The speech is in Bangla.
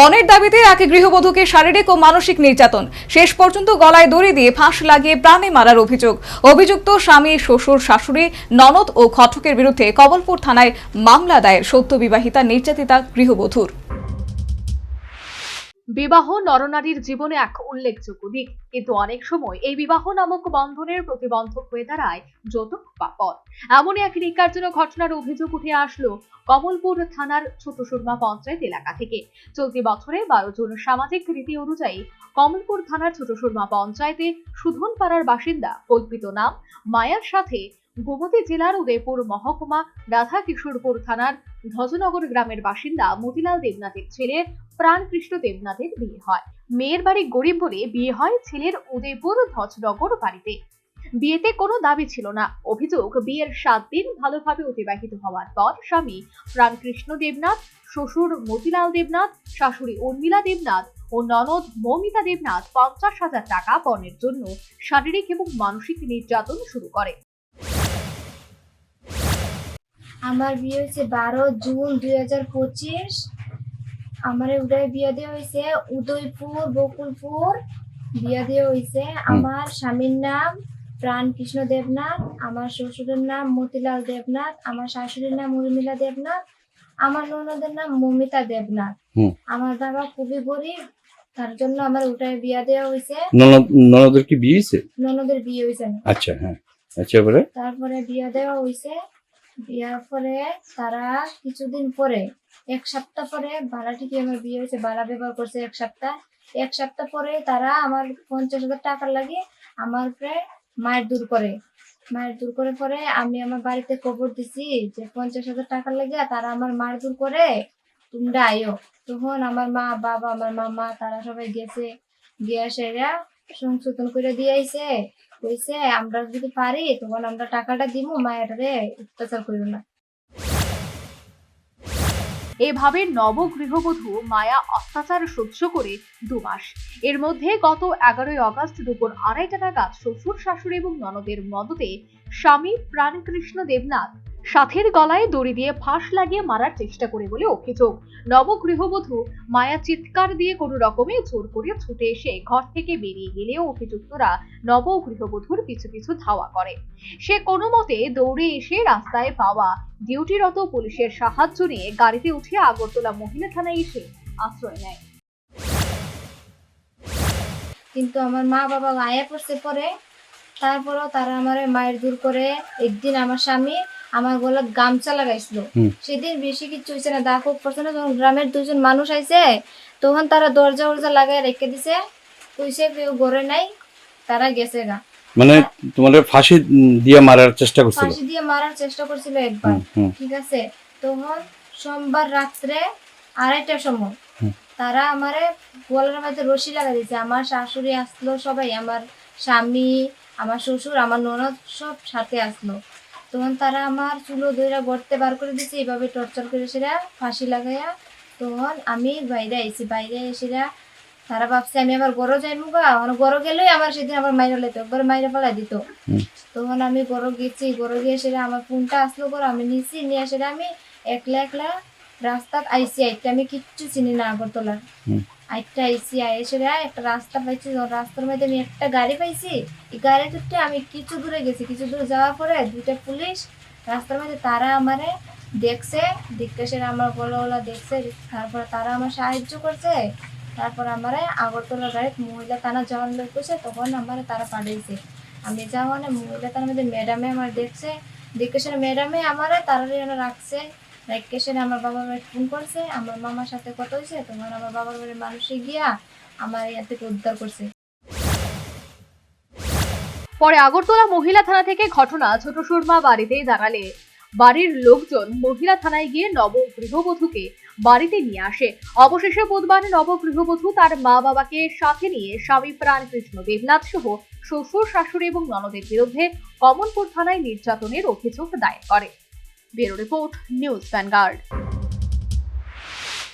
পণের দাবিতে এক গৃহবধূকে শারীরিক ও মানসিক নির্যাতন। শেষ পর্যন্ত গলায় দড়ি দিয়ে ফাঁস লাগিয়ে প্রাণে মারার অভিযোগ। অভিযুক্ত স্বামী, শ্বশুর, শাশুড়ি, ননদ ও খটকের বিরুদ্ধে কবলপুর থানায় মামলা দায়ের সদ্য বিবাহিতা নির্যাতিতা গৃহবধূর। বিবাহ নরনারীর জীবনে এক উল্লেখযোগ্য দিক। কিন্তু অনেক সময় এই বিবাহ নামক বন্ধনের প্রতিবন্ধক হয়ে দাঁড়ায় যৌতুক বা এমনই এক নিকারজনক ঘটনার অভিযোগ উঠে আসলো কমলপুর থানার ছোট সুরমা পঞ্চায়েত এলাকা থেকে। চলতি বছরে বারো জন সামাজিক রীতি অনুযায়ী কমলপুর থানার ছোট সুরমা পঞ্চায়েতে সুধনপাড়ার বাসিন্দা কল্পিত নাম মায়ার সাথে গোমতী জেলার উদয়পুর মহকুমা রাধা কিশোরপুর থানার ধ্বজনগর গ্রামের বাসিন্দা মতিলাল দেবনাথের ছেলে প্রাণকৃষ্ণ দেবনাথের বিয়ে হয়। মেয়ের বাড়ি গরিব বলে বিয়ে হয় ছেলের উদয়পুর ধ্বজনগর বাড়িতে। বিয়েতে কোনো দাবি ছিল না। অভিযোগ, বিয়ের সাত দিন ভালোভাবে অতিবাহিত হওয়ার পর স্বামী প্রাণকৃষ্ণ দেবনাথ, শ্বশুর মতিলাল দেবনাথ, শাশুড়ি উর্মিলা দেবনাথ ও ননদ মৌমিতা দেবনাথ পঞ্চাশ হাজার টাকা পণের জন্য শারীরিক এবং মানসিক নির্যাতন শুরু করে। আমার বিয়ে হয়েছে বারো জুন দুই হাজার পঁচিশ। আমার উদয় বিয়ে দেওয়া হয়েছে উদয়পুর বকুলপুর। বিয়ে দেওয়া হয়েছে আমার স্বামীর নাম প্রাণ কৃষ্ণ দেবনাথ আমার শ্বশুরের নাম মতিলাল দেবনাথ আমার শাশুড়ির নাম উর্মিলা দেবনাথ আমার ননদের নাম মমিতা দেবনাথ। আমার বাবা খুবই গরিব তার জন্য আমার উদয় বিয়ে দেওয়া হয়েছে। ননদের কি বিয়ে হয়েছে? ননদের বিয়ে হয়েছে আচ্ছা হ্যাঁ। আচ্ছা তারপরে বিয়া দেওয়া হয়েছে। বিয়ার পরে তারা কিছুদিন পরে, এক সপ্তাহ পরে ভাড়াটিকে আমার বিয়ে হয়েছে ভাড়া ব্যবহার করছে এক সপ্তাহ। এক সপ্তাহ পরে তারা আমার পঞ্চাশ হাজার টাকা লাগে আমার উপরে মায়ের দূর করে। মায়ের দূর করে পরে আমি আমার বাড়িতে খবর দিছি যে পঞ্চাশ হাজার টাকা লাগে তারা আমার মার দূর করে, তোমরা আইও তখন আমার মা, বাবা, আমার মামা, তারা সবাই গেছে। গিয়ে সেরা সংশোধন করে দিয়ে আইছে কইছে, আমরা যদি পারি, তখন আমরা টাকাটা দিব মায়ের রে অত্যাচার করিও না। এভাবে নবগৃহবধূ মায়া অত্যাচার সহ্য করে দু মাস। এর মধ্যে গত এগারোই আগস্ট দুপুর আড়াইটা নাগাদ শ্বশুর, শাশুড়ি এবং ননদের মদতে স্বামী প্রাণকৃষ্ণ দেবনাথ সাথের গলায় দড়ি দিয়ে ফাঁস লাগিয়ে মারার চেষ্টা করে বলে অভিযোগ। নবগৃহবধূ মায়া চিৎকার দিয়ে কোনো রকমে জোর করে ছুটে এসে ঘর থেকে বেরিয়ে গেলেও অভিযুক্তরা নবগৃহবধূর পিছু পিছু ধাওয়া করে। সে কোনো মতে দৌড়ে এসে রাস্তায় পাওয়া ডিউটিরত পুলিশের সাহায্য নিয়ে গাড়িতে উঠে আগরতলা মহিলা থানায় এসে আশ্রয় নেয়। কিন্তু আমার মা বাবা আয়া পড়ছে পরে। তারপরও তারা আমার মায়ের দূর করে। একদিন আমার স্বামী আমার গলা গামছা লাগাইছিল। সেদিন বেশি কিছু হয়েছে না। দা খুব পড়ছে না যখন গ্রামের দুজন মানুষ আইছে তখন তারা দরজা উরজা লাগাই রেখে দিছে। কইছে কেউ ঘরে নাই তারা গেছে গা। মানে তোমাদের ফাঁসি দিয়ে মারার চেষ্টা করছিল? ফাঁসি দিয়ে মারার চেষ্টা করছিল একবার। ঠিক আছে? তখন সোমবার রাত্রে আড়াইটার সময় তারা আমারে গোয়ালের মধ্যে রশি লাগা দিয়েছে আমার শাশুড়ি আসলো সবাই আমার স্বামী আমার শ্বশুর আমার ননদ সব সাথে আসলো। তখন তারা আমার চুলো দইরা গড়তে বার করে দিছে এইভাবে টর্চার করে সেরা ফাঁসি লাগাইয়া তখন আমি বাইরে আইছি বাইরে এসেরা তারা ভাবছে আমি আবার গরো যাইমু গা? মানে গরো গেলেই আমার সেদিন আবার মাইরা লাইতো একবার মাইরা পালাই দিত। তখন আমি গরো গেছি গরো গিয়ে সেটা আমার ফোনটা আসলো গরো আমি নিছি নিয়ে সেটা আমি একলা একলা রাস্তাত আইসি আইতে আমি কিচ্ছু চিনি না আগরতলার। আইটা আইসি আইসে একটা রাস্তা পাইছি রাস্তার মধ্যে আমি একটা গাড়ি পাইছি এই গাড়িটাতে আমি কিছু দূরে গেছি কিছু দূর যাওয়ার পরে দুইটা পুলিশ রাস্তার মধ্যে তারা আমারে দেখছে দেখতে আমার বলা বলা দেখছে তারপর তারা আমার সাহায্য করছে তারপর আমারে আগরতলা গাড়ি মহিলা থানা যাওয়ার লোক করছে তখন আমারে তারা পাঠাইছে আমি যাওয়া মানে মহিলা থানার মধ্যে ম্যাডামে আমার দেখছে দেখে ম্যাডামে আমারে এনে রাখছে সেটা আমার বাবার বাড়ি ফোন করছে, আমার মামার সাথে কথা হয়েছে তোমার আমার বাবার বাড়ির মানুষে গিয়া আমার ইয়া থেকে উদ্ধার করছে। পরে আগরতলা মহিলা থানা থেকে ঘটনা ছোট সুরমা বাড়িতে জানালে। বাড়ির লোকজন মহিলা থানায় গিয়ে নব গৃহবধূকে বাড়িতে নিয়ে আসে। অবশেষে বুধবার নব গৃহবধূ তার মা বাবাকে সাথে নিয়ে স্বামী প্রাণ কৃষ্ণ দেবনাথ সহ শ্বশুর, শাশুড়ি এবং ননদের বিরুদ্ধে কমলপুর থানায় নির্যাতনের অভিযোগ দায়ের করে। Bureau report news Vanguard.